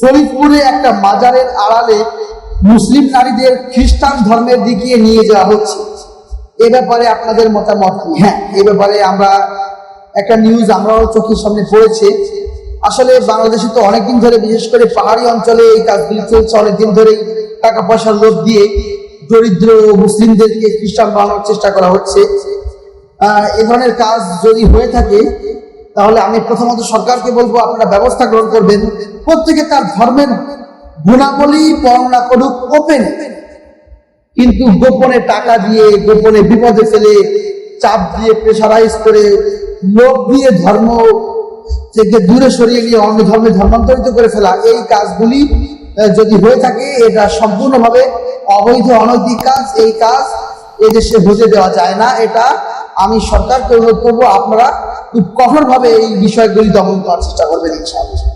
ফরিদপুরে একটা মাজারের আড়ালে মুসলিম নারীদের খ্রিস্টান ধর্মের দিকে নিয়ে যাওয়া হচ্ছে। এ ব্যাপারে আপনাদের মতামত কি? হ্যাঁ এ ব্যাপারে আমরা একটা নিউজ আমরাও চোখের সামনে পড়েছে। আসলে বাংলাদেশে তো অনেকদিন ধরে, বিশেষ করে পাহাড়ি অঞ্চলে এই কাজগুলি চলছে অনেকদিন ধরেই। টাকা পয়সার লোভ দিয়ে দরিদ্র মুসলিমদেরকে খ্রিস্টান বানানোর চেষ্টা করা হচ্ছে। এ ধরনের কাজ যদি হয়ে থাকে, তাহলে আমি প্রথমত সরকারকে বলব, আপনারা ব্যবস্থা গ্রহণ করবেন। প্রত্যেকে তার ধর্মের গুণাবলী বর্ণনা করুক ওপেন কিন্তু গোপনে টাকা দিয়ে, গোপনে বিপদে ফেলে, চাপ দিয়ে প্রেশারাইজ করে লোক দিয়ে ধর্ম থেকে দূরে সরিয়ে নিয়ে অন্য ধর্মে ধর্মান্তরিত করে ফেলা, এই কাজগুলি যদি হয়ে থাকে, এটা সম্পূর্ণভাবে অবৈধ, অনৈতিক কাজ, এই কাজ এদেশে বুঝে দেওয়া যায় না। এটা আমি সরকারকে অনুরোধ করব, আপনারা খুব কঠোরভাবে এই বিষয়গুলি দমন করার চেষ্টা করবেন, ইনশাআল্লাহ।